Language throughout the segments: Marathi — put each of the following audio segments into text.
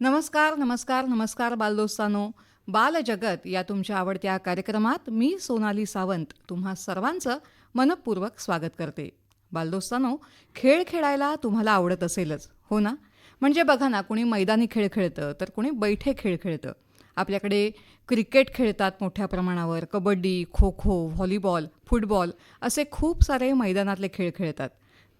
नमस्कार नमस्कार नमस्कार बालदोस्तानो. बालजगत या तुमच्या आवडत्या कार्यक्रमात मी सोनाली सावंत तुम्हा सर्वांचं मनपूर्वक स्वागत करते. बालदोस्तानो खेळ खेळायला तुम्हाला आवडत असेलच हो ना? म्हणजे बघा ना कुणी मैदानी खेळ खेळतं तर कुणी बैठे खेळ खेळतं. आपल्याकडे क्रिकेट खेळतात मोठ्या प्रमाणावर कबड्डी खो खो व्हॉलीबॉल फुटबॉल असे खूप सारे मैदानातले खेळ खेळतात.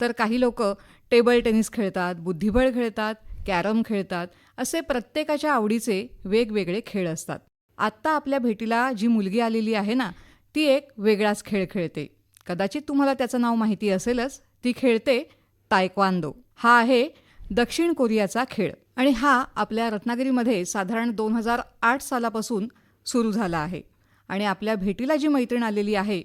तर काही लोक टेबल टेनिस खेळतात बुद्धिबळ खेळतात कॅरम खेळतात असे प्रत्येकाच्या आवडीचे वेगवेगळे खेळ असतात. आत्ता आपल्या भेटीला जी मुलगी आलेली आहे ना ती एक वेगळाच खेळ खेळते. कदाचित तुम्हाला त्याचं नाव माहिती असेलच. ती खेळते तायक्वांदो. हा आहे दक्षिण कोरियाचा खेळ आणि हा आपल्या रत्नागिरीमध्ये साधारण दोन हजार आठ सालापासून सुरू झाला आहे. आणि आपल्या भेटीला जी मैत्रीण आलेली आहे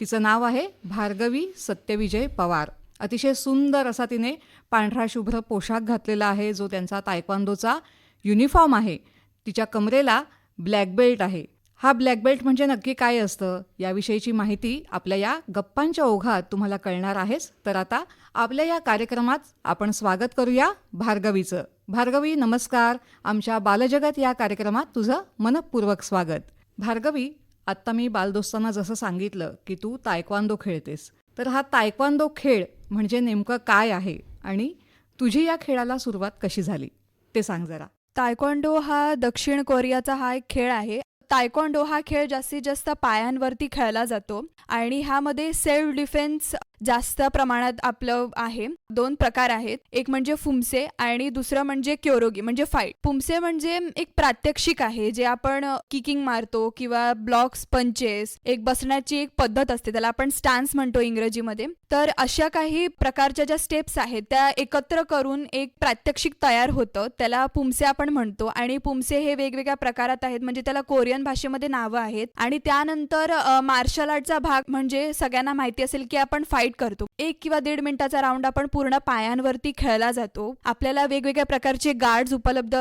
तिचं नाव आहे भार्गवी सत्यविजय पवार. अतिशय सुंदर असा तिने पांढरा शुभ्र पोशाख घातलेला आहे जो त्यांचा तायक्वांदोचा युनिफॉर्म आहे. तिच्या कमरेला ब्लॅक बेल्ट आहे. हा ब्लॅक बेल्ट म्हणजे नक्की काय असतं? याविषयीची माहिती आपल्या या गप्पांच्या ओघात तुम्हाला कळणार आहेच. तर आता आपल्या या कार्यक्रमात आपण स्वागत करूया भार्गवीचं. भार्गवी नमस्कार. आमच्या बालजगत या कार्यक्रमात तुझं मनपूर्वक स्वागत. भार्गवी आत्ता मी बालदोस्तांना जसं सांगितलं की तू तायक्वांदो खेळतेस. तर हा तायक्वांदो खेळ म्हणजे नेमकं काय आहे आणि तुझी या खेळाला सुरुवात कशी झाली? ते सांग जरा. तायक्वांडो हा दक्षिण कोरियाचा हा एक खेळ आहे. तायक्वांडो हा खेळ जास्तीत जास्त पायांवरती खेळला जातो आणि ह्यामध्ये सेल्फ डिफेन्स जास्त प्रमाणात आपलं आहे. दोन प्रकार आहेत. एक म्हणजे फुमसे आणि दुसरं म्हणजे क्योरोगी म्हणजे फाईट फुमसे म्हणजे एक प्रात्यक्षिक आहे जे आपण किकिंग मारतो किंवा ब्लॉक्स पंचेस एक बसण्याची एक पद्धत असते त्याला आपण स्टान्स म्हणतो इंग्रजीमध्ये. तर अशा काही प्रकारच्या ज्या स्टेप्स आहेत त्या एकत्र करून एक प्रात्यक्षिक तयार होतं. त्याला पुमसे आपण म्हणतो आणि पुमसे हे वेगवेगळ्या प्रकारात आहेत. म्हणजे त्याला कोरियन भाषेमध्ये नावं आहेत. आणि त्यानंतर मार्शल आर्टचा भाग म्हणजे सगळ्यांना माहिती असेल की आपण फाईट करतो. एक किंवा दीड मिनिटाचा राऊंड आपण पूर्ण पायांवरती खेळला जातो. आपल्याला वेगवेगळ्या प्रकारचे गार्ड्स उपलब्ध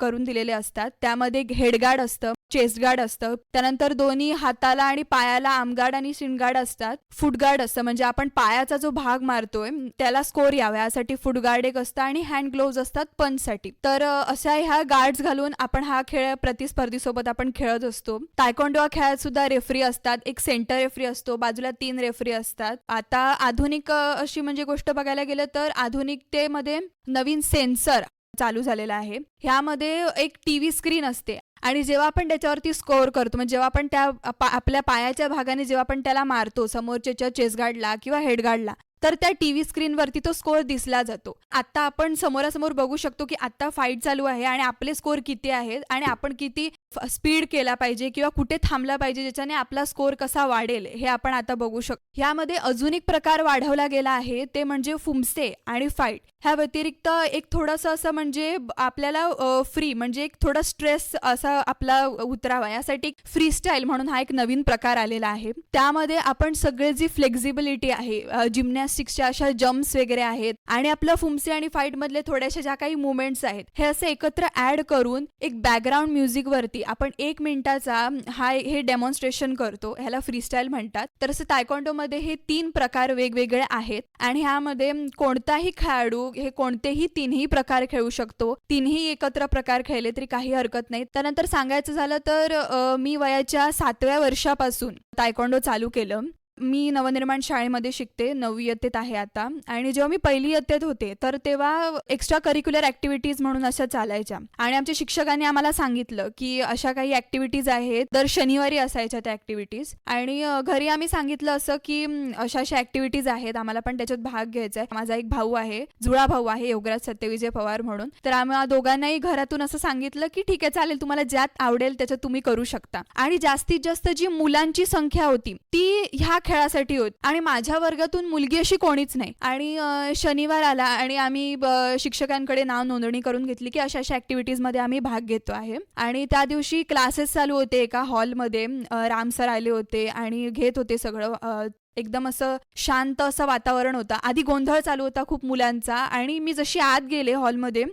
करून दिलेले असतात. त्यामध्ये हेडगार्ड असतं. चेस्ट गार्ड असतं. त्यानंतर दोन्ही हाताला आणि पायाला आमगार्ड आणि शिनगार्ड असतात. फुटगार्ड असतं. म्हणजे आपण पायाचा जो भाग मारतोय त्याला स्कोर यावा. यासाठी फुटगार्ड एक असतं आणि हँड ग्लोव्ज असतात पंचसाठी. तर अशा ह्या गार्ड्स घालून आपण हा खेळ प्रतिस्पर्धीसोबत आपण खेळत असतो. तायकोंडो खेळात सुद्धा रेफरी असतात. एक सेंटर रेफरी असतो. बाजूला तीन रेफरी असतात. आता आधुनिक अशी म्हणजे गोष्ट बघायला गेलं तर आधुनिकतेमध्ये नवीन सेन्सर चालू झालेला आहे. ह्यामध्ये एक टीव्ही स्क्रीन असते. आणि जेव्हा आपण त्याच्यावरती स्कोअर करतो म्हणजे जेव्हा आपण त्या आपल्या पायाच्या भागाने जेव्हा आपण त्याला मारतो समोरच्या चेसगार्डला किंवा हेडगार्डला तर त्या टीव्ही स्क्रीनवरती तो स्कोअर दिसला जातो. आता आपण समोरासमोर बघू शकतो की आत्ता फाईट चालू आहे आणि आपले स्कोअर किती आहेत आणि आपण किती स्पीड केला पाहिजे किंवा कुठे थांबला पाहिजे ज्याच्याने आपला स्कोर कसा वाढेल हे आपण आता बघू शकतो. ह्यामध्ये अजून एक प्रकार वाढवला गेला आहे ते म्हणजे फुमसे आणि फाईट ह्या व्यतिरिक्त एक थोडंसं असं म्हणजे आपल्याला फ्री म्हणजे एक थोडा स्ट्रेस असा आपला उतरावा. यासाठी फ्री स्टाईल म्हणून हा एक नवीन प्रकार आलेला आहे. त्यामध्ये आपण सगळे जी फ्लेक्झिबिलिटी आहे जिमनॅस्टिक्सच्या अशा जम्प्स वगैरे आहेत आणि आपलं फुमसे आणि फाईट मधले थोड्याशा ज्या काही मुवमेंट्स आहेत हे असे एकत्र ऍड करून एक बॅकग्राऊंड म्युझिक वरती आपण एक मिनिटाचा हा हे डेमॉन्स्ट्रेशन करतो. ह्याला फ्रीस्टाईल म्हणतात. तर असं तायकोंडो हे तीन प्रकार वेगवेगळे आहेत. आणि ह्यामध्ये कोणताही खेळाडू हे कोणतेही तिन्ही प्रकार खेळू शकतो. तिन्ही एकत्र प्रकार खेळले तरी काही हरकत नाही. त्यानंतर सांगायचं झालं तर मी वयाच्या सातव्या वर्षापासून तायकोंडो चालू केलं. मी नवनिर्माण शाळेमध्ये शिकते नववी इयत्तेत आहे आता. आणि जेव्हा मी पहिली इयत्तेत होते तर तेव्हा एक्स्ट्रा करिक्युलर ऍक्टिव्हिटीज म्हणून अशा चालायच्या. आणि आमच्या शिक्षकांनी आम्हाला सांगितलं की अशा काही ऍक्टिव्हिटीज आहेत दर शनिवारी असायच्या त्या ऍक्टिव्हिटीज आणि घरी आम्ही सांगितलं असं की अशा अशा ऍक्टिव्हिटीज आहेत आम्हाला पण त्याच्यात भाग घ्यायचा आहे. माझा एक भाऊ आहे जुळा भाऊ आहे योगराज सत्यविजय पवार म्हणून. तर आम्हाला दोघांनाही घरातून असं सांगितलं की ठीक आहे चालेल तुम्हाला ज्यात आवडेल त्याच्यात तुम्ही करू शकता. आणि जास्तीत जास्त जी मुलांची संख्या होती ती ह्या खेळासाठी होत. आणि माझ्या वर्गातून मुलगी अशी कोणीच नाही. आणि शनिवार आला आणि आम्ही शिक्षकांकडे नाव नोंदणी करून घेतली की अशा अशा ऍक्टिव्हिटीजमध्ये आम्ही भाग घेतो आहे. आणि त्या दिवशी क्लासेस चालू होते एका हॉलमध्ये राम सर आले होते आणि घेत होते सगळं एकदम असं शांत असं वातावरण होतं. आधी गोंधळ चालू होता खूप मुलांचा आणि मी जशी आत गेले हॉलमध्ये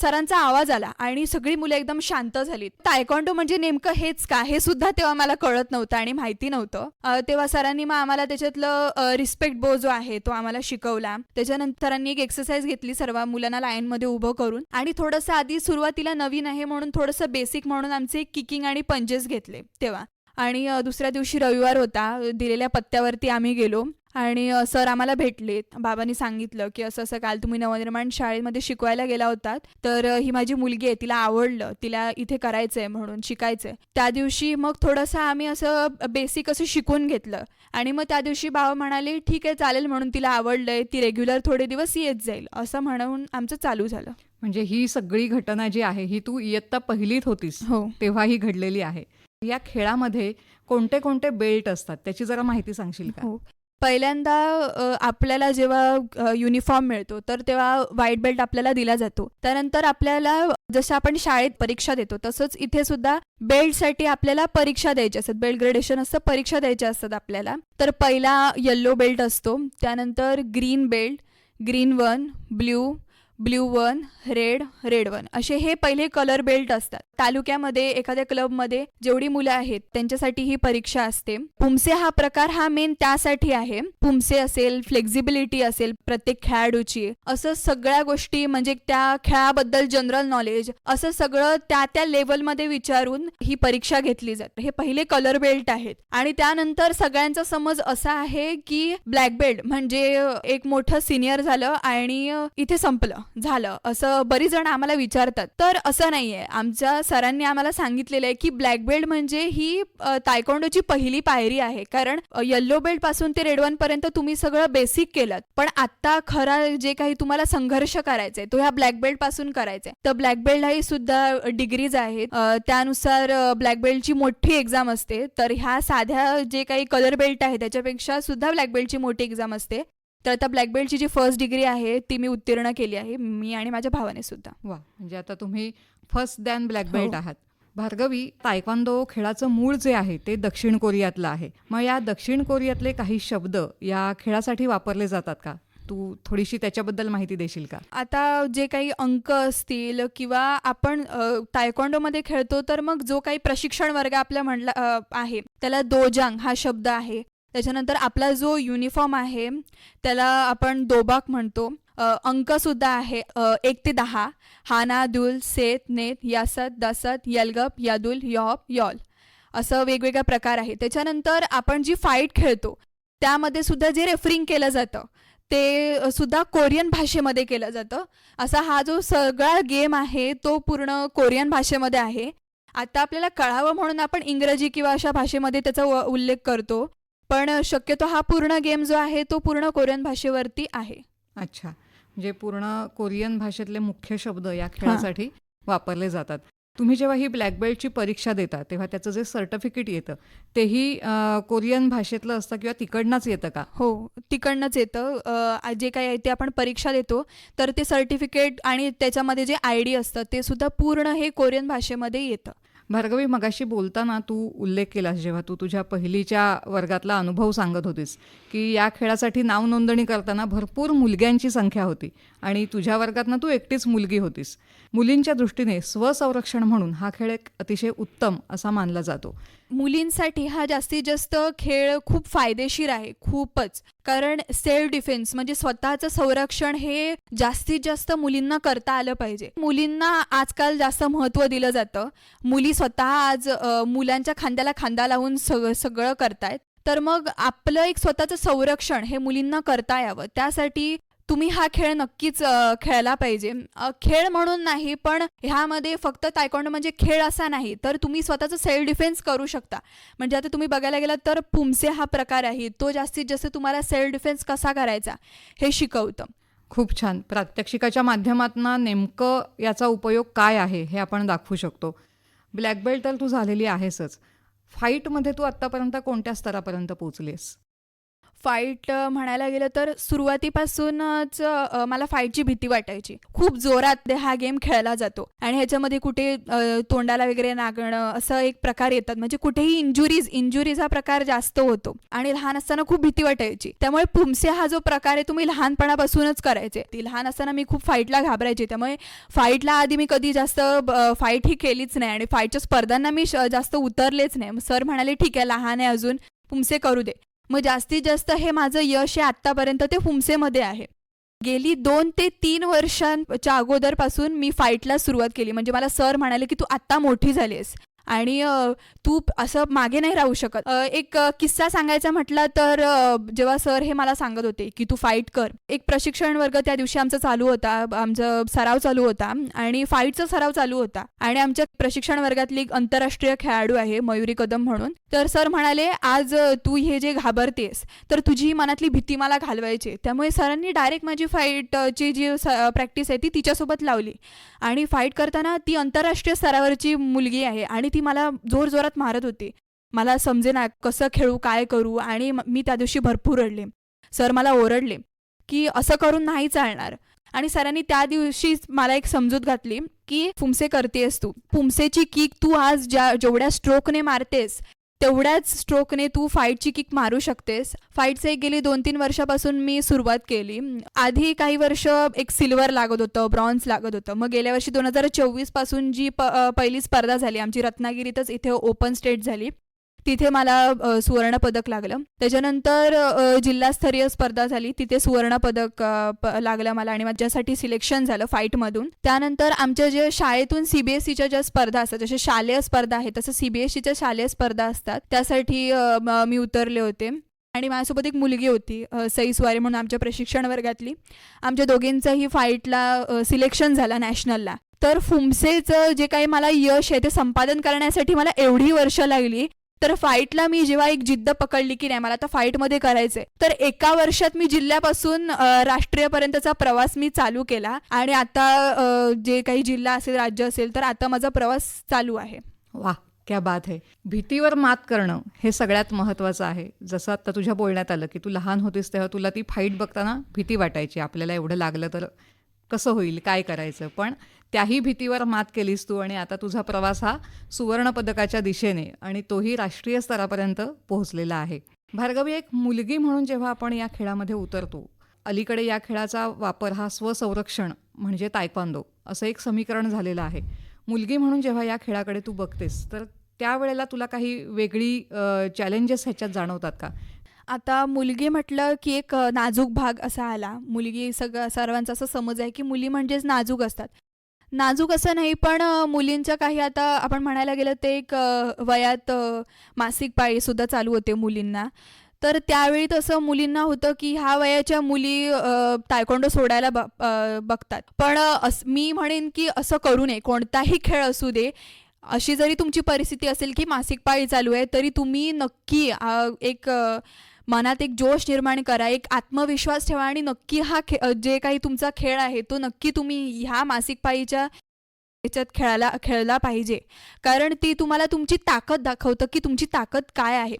सरांचा आवाज आला आणि सगळी मुलं एकदम शांत झाली तायकॉन्डो म्हणजे नेमकं हेच का? हे सुद्धा तेव्हा मला कळत नव्हतं आणि माहिती नव्हतं. तेव्हा सरांनी मग आम्हाला त्याच्यातलं रिस्पेक्ट बो जो आहे तो आम्हाला शिकवला. त्याच्यानंतरांनी एक एक्सरसाइज घेतली सर्व मुलांना लाईनमध्ये उभं करून आणि थोडंसं आधी सुरुवातीला नवीन आहे म्हणून थोडंसं बेसिक म्हणून आमचे किकिंग आणि पंजेस घेतले तेव्हा. आणि दुसऱ्या दिवशी रविवार होता. दिलेल्या पत्त्यावरती आम्ही गेलो आणि सर आम्हाला भेटले बाबांनी सांगितलं की असं असं काल तुम्ही नवनिर्माण शाळेमध्ये शिकवायला गेला होतात. तर ही माझी मुलगी आहे तिला आवडलं. तिला इथे करायचंय म्हणून शिकायचंय. त्या दिवशी मग थोडंसं आम्ही असं बेसिक असं शिकून घेतलं. आणि मग त्या दिवशी बाबा म्हणाले ठीक आहे चालेल म्हणून तिला आवडलंय. ती रेग्युलर थोडे दिवस येत जाईल. असं म्हणून आमचं चालू झालं. म्हणजे ही सगळी घटना जी आहे ही तू इयत्ता पहिलीत होतीस. हो. तेव्हा ही घडलेली आहे. या खेळामध्ये कोणते कोणते बेल्ट असतात? त्याची जरा माहिती सांगशील का? हो. पहिल्यांदा आपल्याला जेव्हा युनिफॉर्म मिळतो तर तेव्हा व्हाईट बेल्ट आपल्याला दिला जातो. त्यानंतर आपल्याला जसं आपण शाळेत परीक्षा देतो तसंच इथे सुद्धा बेल्टसाठी आपल्याला परीक्षा द्यायची असतात. बेल्ट ग्रेडेशन असतं परीक्षा द्यायच्या असतात आपल्याला. तर पहिला येल्लो बेल्ट असतो त्यानंतर green belt green one blue blue one red red one. असे हे पहिले कलर बेल्ट असतात. तालुक्यामध्ये एखाद्या क्लबमध्ये जेवढी मुलं आहेत त्यांच्यासाठी ही परीक्षा असते. पुमसे हा प्रकार हा मेन त्यासाठी आहे. पुमसे असेल फ्लेक्झिबिलिटी असेल प्रत्येक खेळाडूची. असं सगळ्या गोष्टी म्हणजे त्या खेळाबद्दल जनरल नॉलेज असं सगळं त्या त्या लेवलमध्ये विचारून ही परीक्षा घेतली जाते. हे पहिले कलर बेल्ट आहेत. आणि त्यानंतर सगळ्यांचा समज असा आहे की ब्लॅक बेल्ट म्हणजे एक मोठं सिनियर झालं आणि इथे संपलं. झालं. असं बरीच जण आम्हाला विचारतात. तर असं नाहीये. आमच्या सरांनी आम्हाला सांगितलेलं आहे की ब्लॅक बेल्ट म्हणजे ही तायकोंडोची पहिली पायरी आहे. कारण येल्लो बेल्टपासून ते रेड वन पर्यंत तुम्ही सगळं बेसिक केलं पण आता खरा जे काही तुम्हाला संघर्ष करायचा आहे तो ह्या ब्लॅक बेल्टपासून करायचा आहे तर ब्लॅक बेल्ट ही सुद्धा डिग्रीज आहेत. त्यानुसार ब्लॅक बेल्टची मोठी एक्झाम असते. तर ह्या साध्या जे काही कलर बेल्ट आहे त्याच्यापेक्षा सुद्धा ब्लॅक बेल्टची मोठी एक्झाम असते. तर आता ब्लॅक बेल्टची जी फर्स्ट डिग्री आहे ती मी उत्तीर्ण केली आहे मी आणि माझ्या भावाने सुद्धा. वा म्हणजे आता तुम्ही फर्स्ट दॅन ब्लॅक बेल्ट. आहात. भार्गवी तायक्वांदो खेळाचं मूळ जे आहे ते दक्षिण कोरियातलं आहे. मग या दक्षिण कोरियातले काही शब्द या खेळासाठी वापरले जातात का? तू थोडीशी त्याच्याबद्दल माहिती देशील का? आता जे काही अंक असतील किंवा आपण अ, तायकोंडोमध्ये खेळतो तर मग जो काही प्रशिक्षण वर्ग आपला म्हणला आहे त्याला दोजांग हा शब्द आहे. त्याच्यानंतर आपला जो युनिफॉर्म आहे त्याला आपण दोबाक म्हणतो. अंकसुद्धा आहे एक ते दहा. हाना दुल सेत नेत यासत दसत यलगप यादुल यॉप यॉल. असं वेगवेगळ्या प्रकार आहे त्याच्यानंतर आपण जी फाईट खेळतो त्यामध्ये सुद्धा जे रेफरिंग केलं जातं ते सुद्धा कोरियन भाषेमध्ये केलं जातं. असा हा जो सगळा गेम आहे तो पूर्ण कोरियन भाषेमध्ये आहे. आता आपल्याला कळावं म्हणून आपण इंग्रजी किंवा अशा भाषेमध्ये त्याचा उल्लेख करतो. पण शक्यतो हा पूर्ण गेम जो आहे तो पूर्ण कोरियन भाषेवरती आहे. अच्छा. म्हणजे पूर्ण कोरियन भाषेतले मुख्य शब्द या खेळासाठी वापरले जातात. तुम्ही जेव्हा ही ब्लॅक बेल्टची परीक्षा देता तेव्हा त्याचं जे सर्टिफिकेट येतं तेही कोरियन भाषेतलं असतं किंवा तिकडनंच येतं का? हो तिकडनंच येतं. जे काही आहे ते आपण परीक्षा देतो तर ते सर्टिफिकेट आणि त्याच्यामध्ये जे आय डी असतं ते सुद्धा पूर्ण हे कोरियन भाषेमध्ये येतं. भार्गवी मगाशी बोलताना तू उल्लेख केलास जेव्हा तू तुझ्या पहिलीच्या वर्गातला अनुभव सांगत होतीस की या खेळासाठी नाव नोंदणी करताना भरपूर मुलग्यांची संख्या होती. आणि तुझ्या वर्गातनं तू एकटीच मुलगी होतीस. मुलींच्या दृष्टीने स्वसंरक्षण म्हणून हा खेळ एक अतिशय उत्तम असा मानला जातो. मुलींसाठी हा जास्तीत जास्त खेळ खूप फायदेशीर आहे खूपच. कारण सेल्फ डिफेन्स म्हणजे स्वतःचं संरक्षण हे जास्तीत जास्त मुलींना करता आलं पाहिजे. मुलींना आजकाल जास्त महत्त्व दिलं जातं. मुली स्वतः आज मुलांच्या खांद्याला खांदा लावून सग सगळं करतायत. तर मग आपलं एक स्वतःचं संरक्षण हे मुलींना करता यावं. त्यासाठी तुम्ही हा खेळ नक्कीच खेळला पाहिजे. खेळ म्हणून नाही पण ह्यामध्ये फक्त तायकोंडो म्हणजे खेळ असा नाही तर तुम्ही स्वतःचं सेल्फ डिफेन्स करू शकता. म्हणजे आता तुम्ही बघायला गेलात तर पुमसे हा प्रकार आहे तो जास्तीत जास्त तुम्हाला सेल्फ डिफेन्स कसा करायचा हे शिकवतं. खूप छान. प्रात्यक्षिकाच्या माध्यमातून नेमकं याचा उपयोग काय आहे हे आपण दाखवू शकतो. ब्लॅक बेल्ट तर तू झालेली आहेसच. फाईटमध्ये तू आत्तापर्यंत कोणत्या स्तरापर्यंत पोचलीस फाईट म्हणायला गेलं तर सुरुवातीपासूनच मला फाईटची भीती वाटायची. खूप जोरात हा गेम खेळला जातो. आणि ह्याच्यामध्ये कुठे तोंडाला वगैरे नागणं असं एक प्रकार येतात. म्हणजे कुठेही इंजुरीज इंजुरीज हा प्रकार जास्त होतो. आणि लहान असताना खूप भीती वाटायची. त्यामुळे पुमसे हा जो प्रकार आहे तुम्ही लहानपणापासूनच करायचे. ती लहान असताना मी खूप फाईटला घाबरायचे. त्यामुळे फाईटला आधी मी कधी जास्त फाईट ही केलीच नाही. आणि फाईटच्या स्पर्धांना मी जास्त उतरलेच नाही. सर म्हणाले ठीक आहे लहान आहे अजून. पुमसे करू दे. मग जास्तीत जास्त हे माझं यश आहे आत्तापर्यंत ते हुमसेमध्ये आहे. गेली दोन ते तीन वर्षांच्या अगोदरपासून मी फाईटला सुरुवात केली. म्हणजे मला सर म्हणाले की तू आत्ता मोठी झाली आहेस. आणि तू असं मागे नाही राहू शकत. एक किस्सा सांगायचा म्हटला तर जेव्हा सर हे मला सांगत होते की तू फाईट कर. एक प्रशिक्षण वर्ग त्या दिवशी आमचा चालू होता आमचा सराव चालू होता आणि फाईटचा सराव चालू होता आणि आमच्या प्रशिक्षण वर्गातली एक आंतरराष्ट्रीय खेळाडू आहे मयुरी कदम म्हणून. तर सर म्हणाले आज तू हे जे घाबरतेस तर तुझी मनातली भीती मला घालवायची त्यामुळे सरांनी डायरेक्ट माझी फाईटची जी प्रॅक्टिस आहे ती तिच्यासोबत लावली. आणि फाईट करताना ती आंतरराष्ट्रीय स्तरावरची मुलगी आहे आणि ती मला जोर जोरात मारत होती. मला समजेना कसं खेळू काय करू आणि मी त्या दिवशी भरपूर रडले. सर मला ओरडले की असं करून नाही चालणार. आणि सरांनी त्या दिवशी मला एक समजूत घातली की फुमसे करतेस तू. फुमसेची किक तू आज ज्या जेवढ्या स्ट्रोकने मारतेस तेवढ्याच स्ट्रोकने तू फाईटची किक मारू शकतेस. फाईटचे गेली दोन तीन वर्षापासून मी सुरुवात केली. आधी काही वर्ष एक सिल्वर लागत होतं ब्रॉन्झ लागत होतं. मग गेल्या वर्षी दोन हजार चोवीसपासून जी प पहिली स्पर्धा झाली आमची रत्नागिरीतच इथे ओपन स्टेट झाली. तिथे मला सुवर्णपदक लागलं. त्याच्यानंतर जिल्हास्तरीय स्पर्धा झाली. तिथे सुवर्णपदक लागलं मला आणि माझ्यासाठी सिलेक्शन झालं फाईटमधून. त्यानंतर आमच्या जे शाळेतून सीबीएसईच्या ज्या स्पर्धा असतात जसे शालेय स्पर्धा आहेत तसं सीबीएसईच्या शालेय स्पर्धा असतात. त्यासाठी मी उतरले होते. आणि माझ्यासोबत एक मुलगी होती सई सुवारे म्हणून आमच्या प्रशिक्षण वर्गातली. आमच्या दोघींचंही फाईटला सिलेक्शन झालं नॅशनलला. तर फुमसेचं जे काही मला यश आहे ते संपादन करण्यासाठी मला एवढी वर्ष लागली. तर फाईटला मी जेव्हा एक जिद्द पकडली की नाही मला आता फाईटमध्ये करायचंय. तर एका वर्षात मी जिल्ह्यापासून राष्ट्रीयपर्यंतचा प्रवास मी चालू केला. आणि आता जे काही जिल्हा असेल राज्य असेल तर आता माझा प्रवास चालू आहे. वा क्या बात आहे भीतीवर मात करणं हे सगळ्यात महत्त्वाचं आहे. जसं आता तुझ्या बोलण्यात आलं की तू लहान होतीस तेव्हा तुला ती फाईट बघताना भीती वाटायची. आपल्याला एवढं लागलं तर कसं होईल काय करायचं? पण त्याही भीतीवर मात केलीस तू आणि आता तुझा प्रवास हा सुवर्णपदकाच्या दिशेने आणि तोही राष्ट्रीय स्तरापर्यंत पोहोचलेला आहे. भार्गवी एक मुलगी म्हणून जेव्हा आपण या खेळामध्ये उतरतो अलीकडे या खेळाचा वापर हा स्वसंरक्षण म्हणजे तायक्वांदो असं एक समीकरण झालेलं आहे. मुलगी म्हणून जेव्हा या खेळाकडे तू बघतेस तर त्यावेळेला तुला काही वेगळी चॅलेंजेस ह्याच्यात जाणवतात का? आता मुलगी म्हटलं की एक नाजूक भाग असा आला. मुलगी सगळं सर्वांचा असं समज आहे की मुली म्हणजेच नाजूक असतात. नाजूक असं नाही पण मुलींच्या काही आता आपण म्हणायला गेलं ते एक वयात मासिक पाळीसुद्धा चालू होते मुलींना. तर त्यावेळी तसं मुलींना होतं की ह्या वयाच्या मुली तायकोंडो सोडायला ब बघतात. पण अस मी म्हणेन की असं करू नये कोणताही खेळ असू दे. अशी जरी तुमची परिस्थिती असेल की मासिक पाळी चालू आहे तरी तुम्ही नक्की एक मनात एक जोश निर्माण करा एक आत्मविश्वास ठेवा आणि नक्की हा खे जे काही तुमचा खेळ आहे तो नक्की तुम्ही ह्या मासिक पाळीच्या याच्यात खेळायला खेळला पाहिजे. कारण ती तुम्हाला तुमची ताकद दाखवतं की तुमची ताकद काय आहे.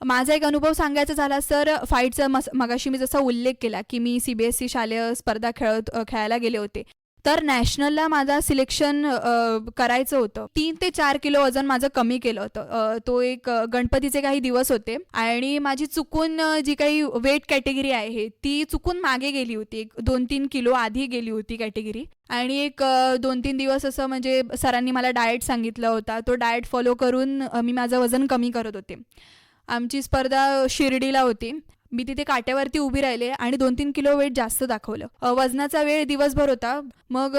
माझा एक अनुभव सांगायचा झाला सर फाईटचा मस मगाशी मी जसा उल्लेख केला की मी सी बी एस सी शालेय स्पर्धा खेळत खेळायला गेले होते. तर नॅशनलला माझा सिलेक्शन करायचं होतं. तीन ते चार किलो वजन माझं कमी केलं होतं. तो एक गणपतीचे काही दिवस होते आणि माझी चुकून जी काही वेट कॅटेगरी आहे ती चुकून मागे गेली होती. एक दोन तीन किलो आधी गेली होती कॅटेगरी. आणि एक दोन तीन दिवस असं म्हणजे सरांनी मला डाएट सांगितला होता. तो डाएट फॉलो करून मी माझं वजन कमी करत होते. आमची स्पर्धा शिर्डीला होती. मी तिथे काट्यावरती उभी राहिले आणि दोन तीन किलो वेट जास्त दाखवलं. वजनाचा वेळ दिवसभर होता. मग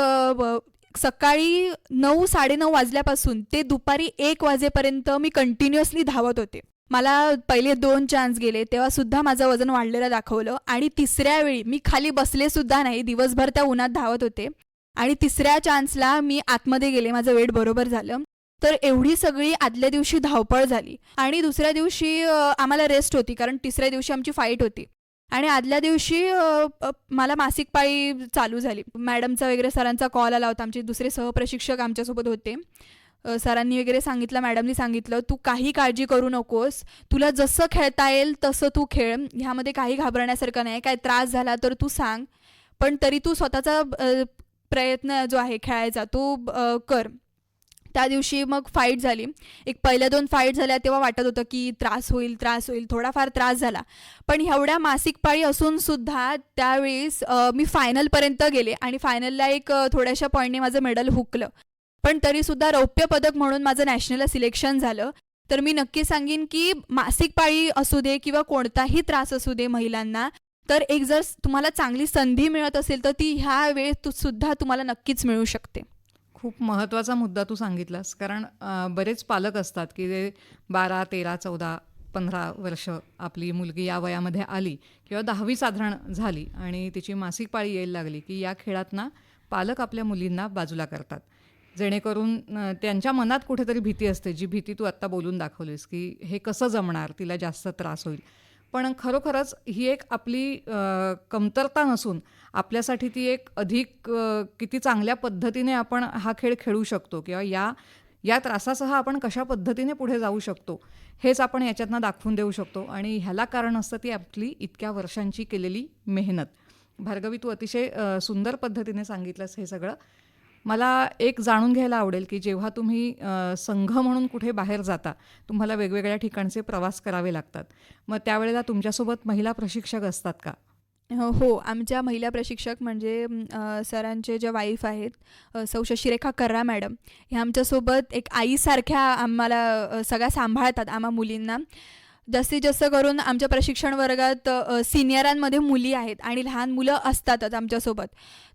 सकाळी नऊ साडेनऊ वाजल्यापासून ते दुपारी एक वाजेपर्यंत मी कंटिन्युअसली धावत होते. मला पहिले दोन चान्स गेले तेव्हा सुद्धा माझं वजन वाढलेलं दाखवलं आणि तिसऱ्या वेळी मी खाली बसले सुद्धा नाही दिवसभर त्या उन्हात धावत होते. आणि तिसऱ्या चान्सला मी आतमध्ये गेले माझं वेट बरोबर झालं. तर एवढी सगळी आदल्या दिवशी धावपळ झाली. आणि दुसऱ्या दिवशी आम्हाला रेस्ट होती कारण तिसऱ्या दिवशी आमची फाईट होती. आणि आदल्या दिवशी मला मासिक पाळी चालू झाली. मॅडमचा वगैरे सरांचा कॉल आला होता आमचे दुसरे सहप्रशिक्षक आमच्यासोबत होते. सरांनी वगैरे सांगितलं मॅडमनी सांगितलं तू काही काळजी करू नकोस. तुला जसं खेळता येईल तसं तू खेळ. ह्यामध्ये काही घाबरण्यासारखं नाही. काय त्रास झाला तर तू सांग. पण तरी तू स्वतःचा प्रयत्न जो आहे खेळायचा तो कर. त्या दिवशी मग फाईट झाली. एक पहिल्या दोन फाईट झाल्या तेव्हा वाटत होतं की त्रास होईल त्रास होईल थोडाफार त्रास झाला. पण एवढ्या मासिक पाळी असून सुद्धा त्यावेळेस मी फायनलपर्यंत गेले आणि फायनलला एक थोड्याशा पॉईंटने माझं मेडल हुकलं. पण तरीसुद्धा रौप्य पदक म्हणून माझं नॅशनलला सिलेक्शन झालं. तर मी नक्की सांगेन की मासिक पाळी असू दे किंवा कोणताही त्रास असू दे महिलांना तर एक जर तुम्हाला चांगली संधी मिळत असेल तर ती ह्या वेळेत सुद्धा तुम्हाला नक्कीच मिळू शकते. खूप महत्त्वाचा मुद्दा तू सांगितलास. कारण बरेच पालक असतात की जे बारा तेरा चौदा पंधरा वर्ष आपली मुलगी या वयामध्ये आली किंवा दहावी साधारण झाली आणि तिची मासिक पाळी यायला लागली की या खेळात ना पालक आपल्या मुलींना बाजूला करतात. जेणेकरून त्यांच्या मनात कुठेतरी भीती असते जी भीती तू आत्ता बोलून दाखवलीस की हे कसं जमणार तिला जास्त त्रास होईल. पण खरोखरच ही एक आपली कमतरता नसून आपल्यासाठी ती एक अधिक किती चांगल्या पद्धतीने आपण हा खेळ खेळू शकतो किंवा या या त्रासासह आपण कशा पद्धतीने पुढे जाऊ शकतो हेच आपण याच्यातनं दाखवून देऊ शकतो. आणि ह्याला कारण असतं ती आपली इतक्या वर्षांची केलेली मेहनत. भार्गवी तू अतिशय सुंदर पद्धतीने सांगितलंस हे सगळं. मला एक जाणून घ्यायला आवडेल की जेव्हा तुम्ही संघ म्हणून कुठे बाहेर जाता तुम्हाला वेगवेगळ्या ठिकाणचे प्रवास करावे लागतात. मग त्यावेळेला तुमच्यासोबत महिला प्रशिक्षक असतात का? हो. आमच्या महिला प्रशिक्षक म्हणजे सरांचे ज्या वाईफ आहेत अ, सौ शशिरेखा कर्रा मॅडम ह्या आमच्यासोबत एक आईसारख्या आम्हाला सगळ्या सांभाळतात आम्हा मुलींना. जास्तीत जास्त करून आमच्या प्रशिक्षण वर्गात सिनियरांमध्ये मुली आहेत आणि लहान मुलं असतातच आमच्यासोबत.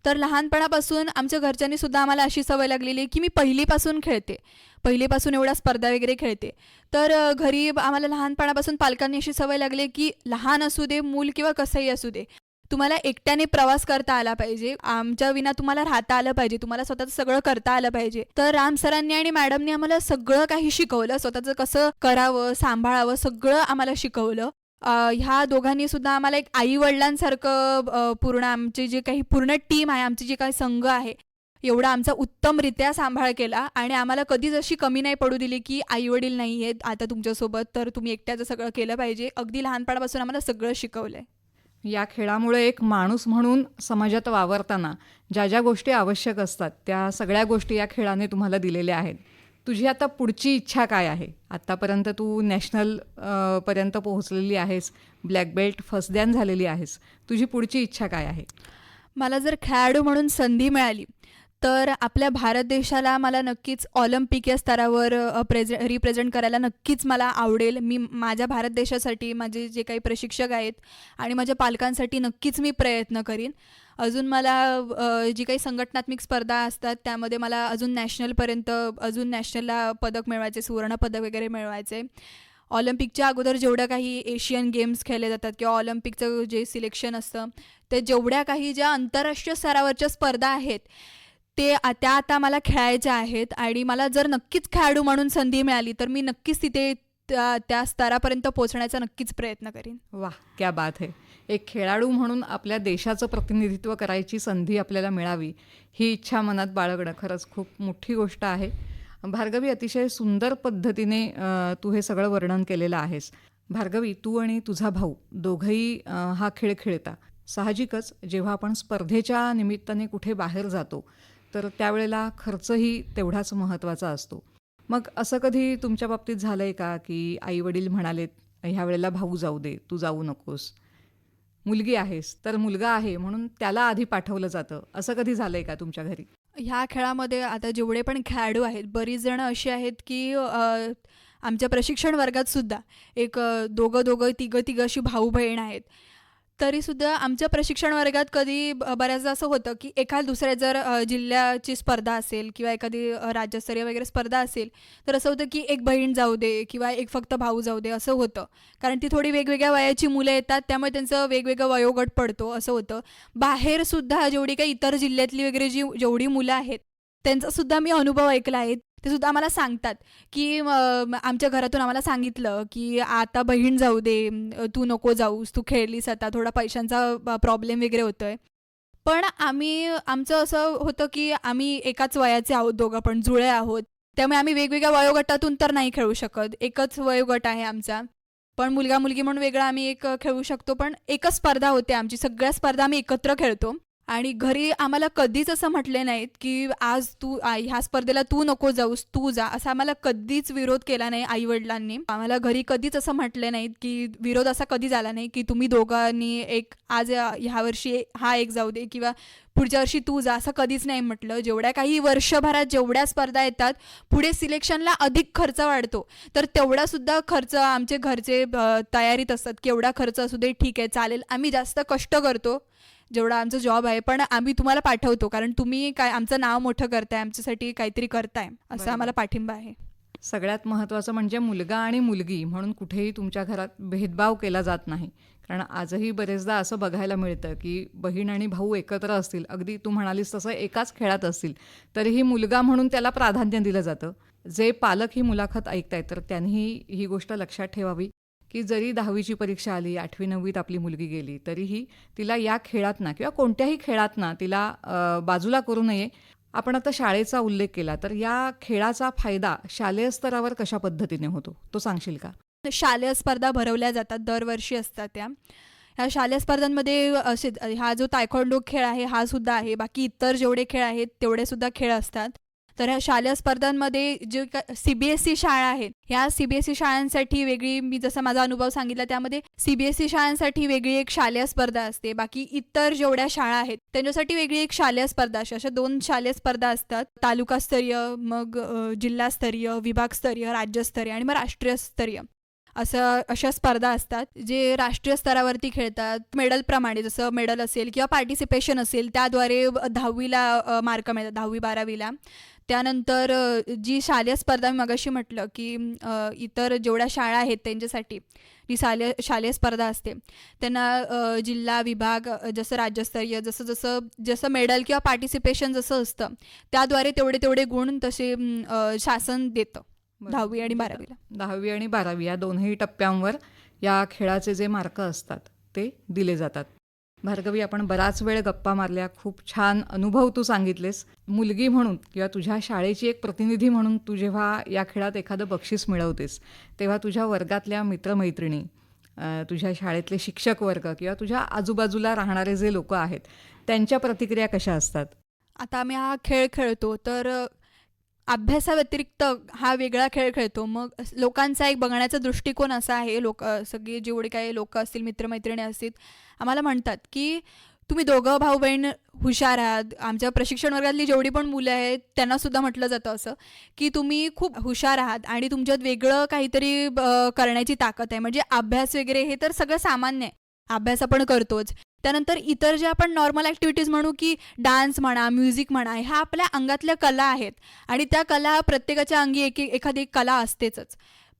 तर लहानपणापासून आमच्या घरच्यांनी सुद्धा आम्हाला अशी सवय लागलेली आहे की मी पहिलीपासून खेळते. पहिलीपासून एवढ्या स्पर्धा वगैरे खेळते. तर घरी आम्हाला लहानपणापासून पालकांनी अशी सवय लागली की लहान असू दे मूल किंवा कसंही असू दे तुम्हाला एकट्याने प्रवास करता आला पाहिजे. आमच्या विना तुम्हाला राहता आलं पाहिजे. तुम्हाला स्वतःचं सगळं करता आलं पाहिजे. तर राम सरांनी आणि मॅडमनी आम्हाला सगळं काही शिकवलं. स्वतःचं कसं करावं सांभाळावं सगळं आम्हाला शिकवलं. ह्या दोघांनी सुद्धा आम्हाला एक आई वडिलांसारखं पूर्ण आमची जी काही पूर्ण टीम आहे आमची जी काही संघ आहे एवढा आमचा उत्तमरित्या सांभाळ केला. आणि आम्हाला कधीच अशी कमी नाही पडू दिली की आई वडील नाही आहेत आता तुमच्यासोबत तर तुम्ही एकट्याचं सगळं केलं पाहिजे. अगदी लहानपणापासून आम्हाला सगळं शिकवलंय. या खेळामुळे एक माणूस म्हणून समाजात वावरताना ज्या ज्या गोष्टी आवश्यक असतात त्या सगळ्या गोष्टी या खेळाने तुम्हाला दिलेल्या आहेत. तुझी आता पुढची इच्छा काय आहे? आत्तापर्यंत तू नॅशनल पर्यंत पोहोचलेली आहेस ब्लॅक बेल्ट फर्स्ट दॅन झालेली आहेस. तुझी पुढची इच्छा काय आहे? मला जर खेळाडू म्हणून संधी मिळाली तर आपल्या भारत देशाला मला नक्कीच ऑलिम्पिक या स्तरावर अ, प्रेझे रिप्रेझेंट करायला नक्कीच मला आवडेल. मी माझ्या भारत देशासाठी माझे जे काही प्रशिक्षक आहेत आणि माझ्या पालकांसाठी नक्कीच मी प्रयत्न करीन. अजून मला जी काही संघटनात्मक स्पर्धा असतात त्यामध्ये मला अजून नॅशनलपर्यंत अजून नॅशनलला पदक मिळवायचे सुवर्णपदक वगैरे मिळवायचे. ऑलिम्पिकच्या अगोदर जेवढ्या काही एशियन गेम्स खेळले जातात किंवा ऑलिम्पिकचं जे सिलेक्शन असतं ते जेवढ्या काही ज्या आंतरराष्ट्रीय स्तरावरच्या स्पर्धा आहेत ते त्या आता मला खेळायच्या आहेत आणि मला जर नक्कीच खेळाडू म्हणून संधी मिळाली तर मी नक्कीच तिथे त्या त्या स्तरापर्यंत पोहोचण्याचा नक्कीच प्रयत्न करीन. वा क्या बात आहे एक खेळाडू म्हणून आपल्या देशाचं प्रतिनिधित्व करायची संधी आपल्याला मिळावी ही इच्छा मनात बाळगणं खरंच खूप मोठी गोष्ट आहे. भार्गवी अतिशय सुंदर पद्धतीने तू हे सगळं वर्णन केलेलं आहेस. भार्गवी तू आणि तुझा भाऊ दोघंही हा खेळ खेळता. साहजिकच जेव्हा आपण स्पर्धेच्या निमित्ताने कुठे बाहेर जातो तर त्यावेळेला खर्चही तेवढाच महत्त्वाचा असतो. मग असं कधी तुमच्या बाबतीत झालं आहे का की आई वडील म्हणालेत ह्या वेळेला भाऊ जाऊ दे तू जाऊ नकोस. मुलगी आहेस तर मुलगा आहे म्हणून त्याला आधी पाठवलं जातं. असं कधी झालंय का तुमच्या घरी? ह्या खेळामध्ये आता जेवढे पण खेळाडू आहेत बरीच जणं अशी आहेत की आमच्या प्रशिक्षण वर्गात सुद्धा एक दोघं दोघं तिघं तिघं अशी भाऊ बहीण आहेत. तरीसुद्धा आमच्या प्रशिक्षण वर्गात कधी ब- बऱ्याचदा असं होतं की एखाद दुसऱ्या जर जिल्ह्याची स्पर्धा असेल किंवा एखादी राज्यस्तरीय वगैरे स्पर्धा असेल तर असं होतं की एक बहीण जाऊ दे किंवा एक फक्त भाऊ जाऊ दे असं होतं. कारण ती थोडी वेगवेगळ्या वयाची मुलं येतात त्यामुळे त्यांचं वेगवेगळं वयोगट पडतो असं होतं. बाहेरसुद्धा जेवढी काही इतर जिल्ह्यातली वगैरे जी जेवढी मुलं आहेत त्यांचासुद्धा मी अनुभव ऐकला आहे. ते सुद्धा आम्हाला सांगतात की आमच्या घरातून आम्हाला सांगितलं की आता बहीण जाऊ दे तू नको जाऊस तू खेळलीस आता थोडा पैशांचा प्रॉब्लेम वगैरे होतोय. पण आम्ही आमचं असं होतं की आम्ही एकाच वयाचे आहोत दोघं पण जुळे आहोत. त्यामुळे आम्ही वेगवेगळ्या वयोगटातून तर नाही खेळू शकत. एकच वयोगट आहे आमचा. पण मुलगा मुलगी म्हणून वेगळा आम्ही एक खेळू शकतो पण एकच स्पर्धा होते आमची. सगळ्या स्पर्धा आम्ही एकत्र खेळतो. आणि घरी आम्हाला कधीच असं म्हटले नाहीत की आज तू ह्या स्पर्धेला तू नको जाऊस तू जा. असा आम्हाला कधीच विरोध केला नाही आई वडिलांनी आम्हाला घरी कधीच असं म्हटले नाहीत की विरोध असा कधी झाला नाही की तुम्ही दोघांनी एक आज ह्या वर्षी हा एक जाऊ दे किंवा पुढच्या वर्षी तू जा असं कधीच नाही म्हटलं. जेवढ्या काही वर्षभरात जेवढ्या स्पर्धा येतात पुढे सिलेक्शनला अधिक खर्च वाढतो. तर तेवढा सुद्धा खर्च आमचे घरचे तयारीत असतात की एवढा खर्च असू दे ठीक आहे चालेल. आम्ही जास्त कष्ट करतो. जेवढा आमचा जॉब आहे पण आम्ही तुम्हाला पाठवतो कारण तुम्ही काय आमचं नाव मोठं करताय आमच्यासाठी काहीतरी करताय असं. आम्हाला पाठिंबा आहे. सगळ्यात महत्त्वाचं म्हणजे मुलगा आणि मुलगी म्हणून कुठेही तुमच्या घरात भेदभाव केला जात नाही. कारण आजही बरेचदा असं बघायला मिळतं की बहीण आणि भाऊ एकत्र असतील अगदी तू म्हणालीस तसं एकाच खेळात असतील तरीही मुलगा म्हणून त्याला प्राधान्य दिलं जातं. जे पालक ही मुलाखत ऐकतायत तर त्यांनीही ही गोष्ट लक्षात ठेवावी. की जरी दहावीची परीक्षा आली आठवी नववीत आपली मुलगी गेली तरीही तिला या खेळात ना किंवा कोणत्याही खेळात ना तिला बाजूला करू नये. आपण आता शाळेचा उल्लेख केला तर या खेळाचा फायदा शालेय स्तरावर कशा पद्धतीने होतो? तो सांगशील का? शालेय स्पर्धा भरवल्या जातात दरवर्षी असतात त्या. ह्या शालेय स्पर्धांमध्ये असे हा जो तायखोंडो खेळ आहे हा सुद्धा आहे. बाकी इतर जेवढे खेळ आहेत तेवढे सुद्धा खेळ असतात. तर ह्या शालेय स्पर्धांमध्ये जे सी बी एस शाळा आहेत ह्या सी बी एस शाळांसाठी वेगळी मी जसा माझा अनुभव सांगितला त्यामध्ये सी बी एस शाळांसाठी वेगळी एक शालेय स्पर्धा असते. बाकी इतर जेवढ्या शाळा आहेत त्यांच्यासाठी वेगळी एक शालेय स्पर्धा असते अशा दोन शालेय स्पर्धा असतात. तालुकास्तरीय मग जिल्हास्तरीय विभागस्तरीय राज्यस्तरीय आणि मग राष्ट्रीय स्तरीय असं अशा स्पर्धा असतात जे राष्ट्रीय स्तरावरती खेळतात. मेडलप्रमाणे जसं मेडल असेल किंवा पार्टिसिपेशन असेल त्याद्वारे दहावीला मार्क मिळतात दहावी बारावीला. त्यानंतर जी शालेय स्पर्धा मी मगाशी म्हटलं की इतर जेवढ्या शाळा आहेत त्यांच्यासाठी जी शालेय शालेय स्पर्धा असते त्यांना जिल्हा विभाग जसं राज्यस्तरीय जसं जसं जसं मेडल किंवा पार्टिसिपेशन जसं असतं त्याद्वारे तेवढे तेवढे गुण तसे शासन देतं. दहावी आणि बारावीला दहावी आणि बारावी या दोनही टप्प्यांवर या खेळाचे जे मार्क असतात ते दिले जातात. भार्गवी आपण बराच वेळ गप्पा मारल्या. खूप छान अनुभव तू सांगितलेस. मुलगी म्हणून किंवा तुझ्या शाळेची एक प्रतिनिधी म्हणून तू जेव्हा या खेळात एखादं बक्षीस मिळवतेस तेव्हा तुझ्या वर्गातल्या मित्रमैत्रिणी तुझ्या शाळेतले शिक्षक वर्ग किंवा तुझ्या आजूबाजूला राहणारे जे लोक आहेत त्यांच्या प्रतिक्रिया कशा असतात? आता आम्ही हा खेळ खेळतो तर अभ्यासाव्यतिरिक्त हा वेगळा खेळ खेळतो. मग लोकांचा एक बघण्याचा दृष्टिकोन असा आहे. लोक सगळी जेवढे काही लोक असतील मित्रमैत्रिणी असतील आम्हाला म्हणतात की तुम्ही दोघं भाऊ बहीण हुशार आहात. आमच्या प्रशिक्षण वर्गातली जेवढी पण मुलं आहेत त्यांना सुद्धा म्हटलं जातं असं की तुम्ही खूप हुशार आहात आणि तुमच्यात वेगळं काहीतरी करण्याची ताकद आहे. म्हणजे अभ्यास वगैरे हे तर सगळं सामान्य आहे. अभ्यास आपण करतोच. त्यानंतर इतर जे आपण नॉर्मल ॲक्टिव्हिटीज म्हणू की डान्स म्हणा म्युझिक म्हणा ह्या आपल्या अंगातल्या कला आहेत. आणि त्या कला प्रत्येकाच्या अंगी एक एक- एखादी एक कला असतेच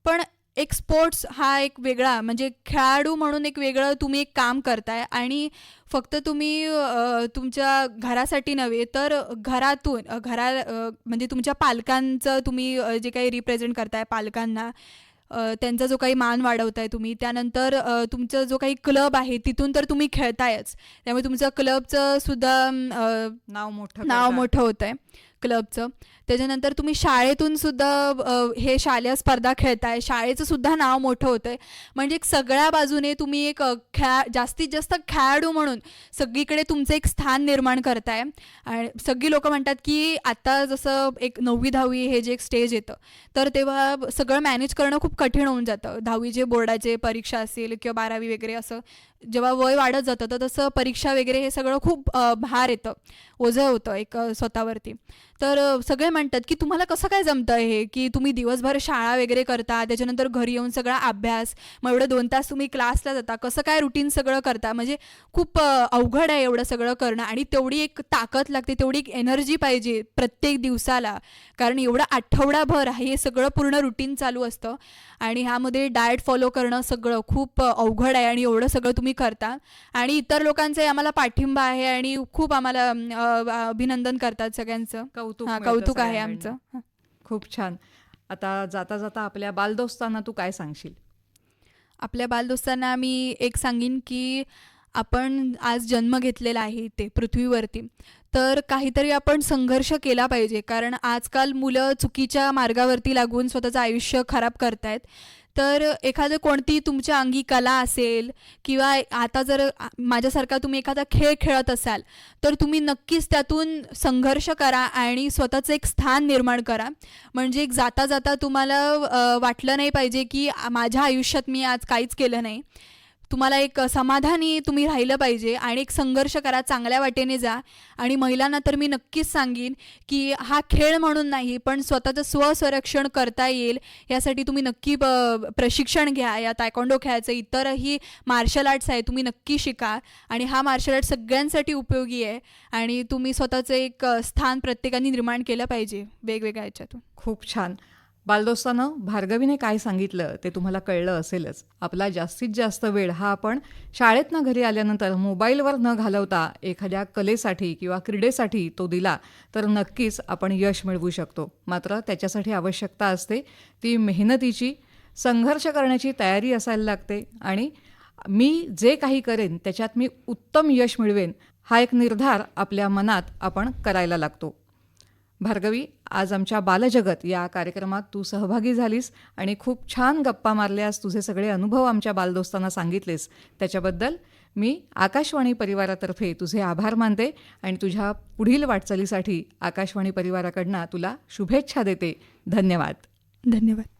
पण एक स्पोर्ट्स हा एक वेगळा म्हणजे खेळाडू म्हणून एक वेगळं तुम्ही एक काम करताय आणि फक्त तुम्ही तुमच्या घरासाठी नव्हे तर घरातून घरा म्हणजे तुमच्या पालकांचं तुम्ही जे काही रिप्रेझेंट करताय पालकांना त्यांचा जो काही मान वाढवताय तुम्ही त्यानंतर तुमचा जो काही क्लब आहे तिथून तर तुम्ही खेळतायच त्यामुळे तुमचं क्लबचं सुद्धा नाव मोठं नाव. मोठं होतं आहे क्लबचं. त्याच्यानंतर तुम्ही शाळेतून सुद्धा हे शालेय स्पर्धा खेळताय. शाळेचं सुद्धा नाव मोठं होतं आहे म्हणजे एक सगळ्या बाजूने तुम्ही एक खेळा जास्तीत जास्त खेळाडू म्हणून सगळीकडे तुमचं एक स्थान निर्माण करताय. आणि सगळी लोक म्हणतात की आता जसं एक नववी दहावी हे जे एक स्टेज येतं तर तेव्हा सगळं मॅनेज करणं खूप कठीण होऊन जातं. दहावी जे बोर्डाचे परीक्षा असेल किंवा बारावी वगैरे असं जेव्हा वय वाढत जातं तर तसं परीक्षा वगैरे हे सगळं खूप भार येतं. ओझं होतं एक स्वतःवरती. तर सगळे म्हणतात की तुम्हाला कसं काय जमतं हे? की तुम्ही दिवसभर शाळा वगैरे करता त्याच्यानंतर घरी येऊन सगळा अभ्यास मग एवढं दोन तास तुम्ही क्लासला जाता. कसं काय रुटीन सगळं करता? म्हणजे खूप अवघड आहे एवढं सगळं करणं आणि तेवढी एक ताकद लागते तेवढी एक एनर्जी पाहिजे प्रत्येक दिवसाला. कारण एवढं आठवडाभर हे सगळं पूर्ण रुटीन चालू असतं. आणि ह्यामध्ये डाएट फॉलो करणं सगळं खूप अवघड आहे आणि एवढं सगळं तुम्ही करता. आणि इतर लोकांचाही आम्हाला पाठिंबा आहे आणि खूप आम्हाला अभिनंदन करतात सगळ्यांचं. कौतुक कौतुक आहे. आमचं. खूप छान. आता जाता जाता आपल्या बालदोस्तांना तू काय सांगशील? आपल्या बालदोस्तांना मी एक सांगीन की आपण आज जन्म घेतलेला आहे इथे पृथ्वीवरती. तर काहीतरी आपण संघर्ष केला पाहिजे कारण आजकाल मुलं चुकीच्या मार्गावरती लागून स्वतःचं आयुष्य खराब करतायत. तर एखादं कोणती तुमच्या अंगी कला असेल किंवा आता जर माझ्यासारखा तुम्ही एखादा खेळ खेळत असाल तर तुम्ही नक्कीच त्यातून संघर्ष करा आणि स्वतःचं एक स्थान निर्माण करा. म्हणजे एक जाता जाता तुम्हाला वाटलं नाही पाहिजे की माझ्या आयुष्यात मी आज काहीच केलं नाही. तुम्हाला एक समाधानी तुम्ही राहिलं पाहिजे आणि एक संघर्ष करा चांगल्या वाटेने जा. आणि महिलांना तर मी नक्कीच सांगेन की हा खेळ म्हणून नाही पण स्वतःचं स्वसंरक्षण करता येईल. यासाठी तुम्ही नक्की प- प्रशिक्षण घ्या. या तायकोंडो खेळायचं इतरही मार्शल आर्ट्स आहे तुम्ही नक्की शिका. आणि हा मार्शल आर्ट सगळ्यांसाठी उपयोगी आहे. आणि तुम्ही स्वतःचं एक स्थान प्रत्येकाने निर्माण केलं पाहिजे वेगवेगळ्या ह्याच्यातून खूप छान. बालदोस्तानं भार्गवीने काय सांगितलं ते तुम्हाला कळलं असेलच. आपला जास्तीत जास्त वेळ हा आपण शाळेतनं घरी आल्यानंतर मोबाईलवर न घालवता एखाद्या कलेसाठी किंवा क्रीडेसाठी तो दिला तर नक्कीच आपण यश मिळवू शकतो. मात्र त्याच्यासाठी आवश्यकता असते ती मेहनतीची संघर्ष करण्याची तयारी असायला लागते आणि मी जे काही करेन त्याच्यात मी उत्तम यश मिळवेन हा एक निर्धार आपल्या मनात आपण करायला लागतो. भार्गवी आज आमच्या बालजगत या कार्यक्रमात तू सहभागी झालीस आणि खूप छान गप्पा मारल्यास तुझे सगळे अनुभव आमच्या बालदोस्तांना सांगितलेस. त्याच्याबद्दल मी आकाशवाणी परिवारातर्फे तुझे आभार मानते आणि तुझ्या पुढील वाटचालीसाठी आकाशवाणी परिवाराकडनं तुला शुभेच्छा देते. धन्यवाद. धन्यवाद.